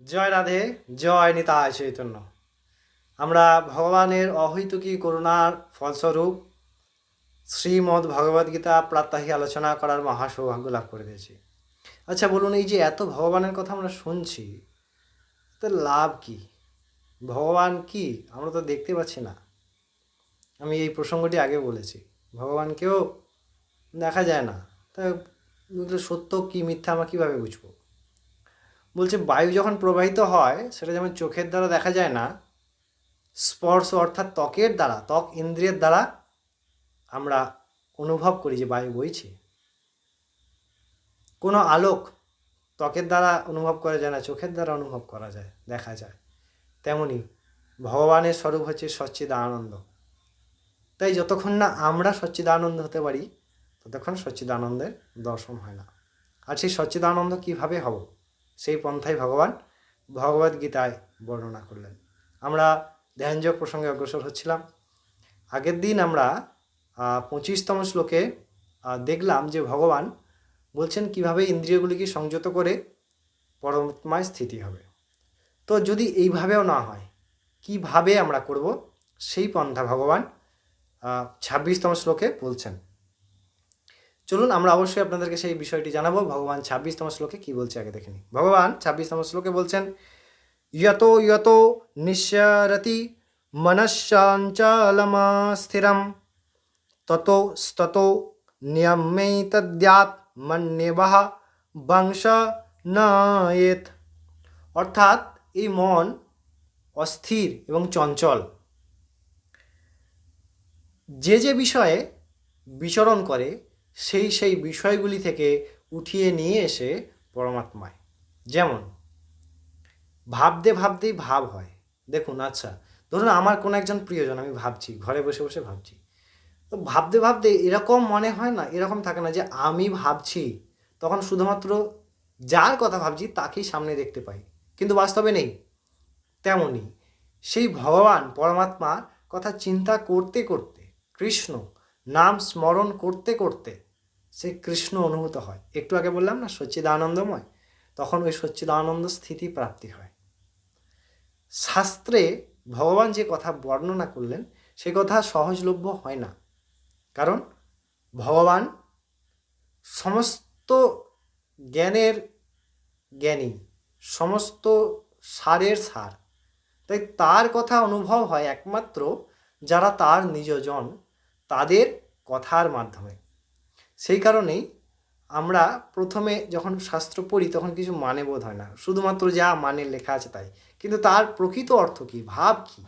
জয় রাধে, জয় নিতায় চৈতন্য। আমরা ভগবানের অহৈতুকী করুণার ফলস্বরূপ শ্রীমদ্ ভগবদ্গীতা প্রাত্যহিক আলোচনা করার মহা সৌভাগ্য লাভ করে দিয়েছি। আচ্ছা বলুন, এই যে এত ভগবানের কথা আমরা শুনছি তো লাভ কি? ভগবান কি? আমরা তো দেখতে পাচ্ছি না। আমি এই প্রসঙ্গটি আগে বলেছি। ভগবানকেও দেখা যায় না। তা, সত্য কি মিথ্যা আমরা কীভাবে বুঝব? বলছে বায়ু যখন প্রবাহিত হয়, সেটা যেমন চোখের দ্বারা দেখা যায় না, স্পর্শ অর্থাৎ ত্বকের দ্বারা, ত্বক ইন্দ্রিয়ের দ্বারা আমরা অনুভব করি যে বায়ু বইছে। কোনো আলোক ত্বকের দ্বারা অনুভব করা যায় না, চোখের দ্বারা অনুভব করা যায়, দেখা যায়। তেমনি ভগবানের স্বরূপ হচ্ছে সচ্চিদানন্দ। তাই যতক্ষণ না আমরা সচ্চিদানন্দ হতে পারি, ততক্ষণ সচ্চিদানন্দের দর্শন হয় না। আর সেই সচ্চিদানন্দ কীভাবে হব? সেই পন্থায় ভগবান ভগবদ্গীতায় বর্ণনা করলেন। আমরা ধ্যানযোগ প্রসঙ্গে অগ্রসর হচ্ছিলাম। আগের দিন আমরা পঁচিশতম শ্লোকে দেখলাম যে ভগবান বলছেন কীভাবে ইন্দ্রিয়গুলিকে সংযত করে পরমাত্মায় স্থিতি হবে। তো যদি এইভাবেও না হয়, কীভাবে আমরা করব? সেই পন্থা ভগবান ছাব্বিশতম শ্লোকে বলছেন। চলুন, আমরা অবশ্যই আপনাদেরকে সেই বিষয়টি জানাব। ভগবান ছাব্বিশতম শ্লোকে কি বলছে আগে দেখে নিই। ভগবান ছাব্বিশতম শ্লোকে বলছেন যত যত নিঃসরতি মনশ্চাঞ্চলমা স্থিরম তত তত নিয়মে তদ্যাত মন্যেবহ বংশ নয়েত অর্থাৎ এই মন অস্থির এবং চঞ্চল। যে যে বিষয়ে বিচরণ করে সেই সেই বিষয়গুলি থেকে উঠিয়ে নিয়ে এসে পরমাত্মায়। যেমন, ভাবতে ভাবতেই ভাব হয়। দেখুন আচ্ছা ধরুন আমার কোনো একজন প্রিয়জন, আমি ভাবছি, ঘরে বসে বসে ভাবছি। তো ভাবতে ভাবতে এরকম মনে হয় না, এরকম থাকে না যে আমি ভাবছি, তখন শুধুমাত্র যার কথা ভাবছি তাকেই সামনে দেখতে পাই। কিন্তু বাস্তবে নেই তেমনি সেই ভগবান, পরমাত্মার কথা চিন্তা করতে করতে, কৃষ্ণ, নাম স্মরণ করতে করতে সেই কৃষ্ণ অনুভূত হয়। একটু আগে বললাম না, সচ্চিদানন্দময়? তখন ওই সচ্চিদানন্দ স্থিতি প্রাপ্তি হয়। শাস্ত্রে ভগবান যে কথা বর্ণনা করলেন, সে কথা সহজলভ্য হয় না। কারণ ভগবান সমস্ত জ্ঞানের জ্ঞানী, সমস্ত সারের সার। তাই তার কথা অনুভব হয় একমাত্র যারা তার নিজজন তাদের কথার মাধ্যমে। সেই কারণেই আমরা প্রথমে যখন শাস্ত্র পড়ি, তখন কিছু মানে বোধ হয় না। শুধুমাত্র যা মানে লেখা আছে তাই। কিন্তু তার প্রকৃত অর্থ কী? ভাব কী?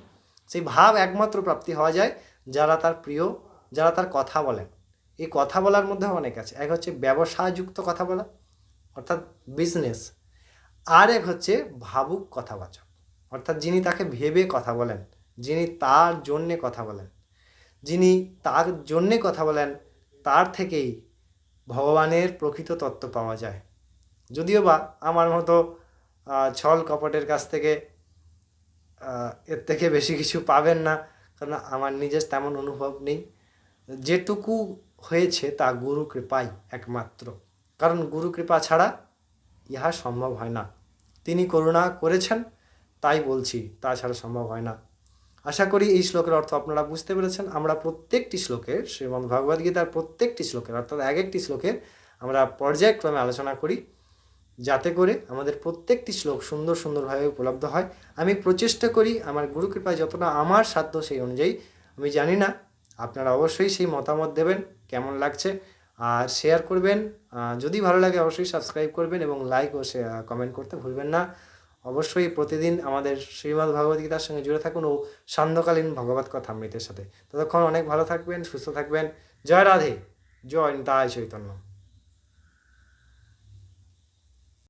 সেই ভাব একমাত্র প্রাপ্তি হওয়া যায় যারা তার প্রিয়, যারা তার কথা বলেন। এই কথা বলার মধ্যে অনেক আছে। এক হচ্ছে ব্যবসাযুক্ত কথা বলা, অর্থাৎ বিজনেস আর এক হচ্ছে ভাবুক কথাবাচক। অর্থাৎ যিনি তাকে ভেবে কথা বলেন, যিনি তার জন্যে কথা বলেন, যিনি তার জন্যে কথা বলেন তার থেকেই ভগবানের প্রকৃত তত্ত্ব পাওয়া যায়। যদিও বা আমার মতো ছল কপটের কাছ থেকে এর থেকে বেশি কিছু পাবেন না, কারণ আমার নিজের তেমন অনুভব নেই। যেটুকু হয়েছে তা গুরু কৃপাই একমাত্র। কারণ গুরু কৃপা ছাড়া ইহা সম্ভব হয় না। তিনি করুণা করেছেন, তাই বলছি তাছাড়া সম্ভব হয় না। আশা করি এই শ্লোকের অর্থ আপনারা বুঝতে পেরেছেন। আমরা প্রত্যেকটি শ্লোকের, শ্রীমদ্ ভগবদ্গীতার প্রত্যেকটি শ্লোকের, অর্থাৎ এক একটি শ্লোকের আমরা পর্যায়ক্রমে আলোচনা করি। যাতে করে আমাদের প্রত্যেকটি শ্লোক সুন্দর সুন্দরভাবে উপলব্ধ হয়। আমি প্রচেষ্টা করি আমার গুরু কৃপায় যতটা আমার সাধ্য সেই অনুযায়ী। আমি জানি না, আপনারা অবশ্যই সেই মতামত দেবেন, কেমন লাগছে। আর শেয়ার করবেন। যদি ভালো লাগে অবশ্যই সাবস্ক্রাইব করবেন এবং লাইক ও কমেন্ট করতে ভুলবেন না। অবশ্যই প্রতিদিন আমাদের শ্রীমদ্ গীতার সঙ্গে জুড়ে থাকুন ও সান্ধ্যকালীন ভগবত কথা মৃতের সাথে। ততক্ষণ অনেক ভালো থাকবেন, সুস্থ থাকবেন। জয় রাধে, জয় তাই চৈতন্য।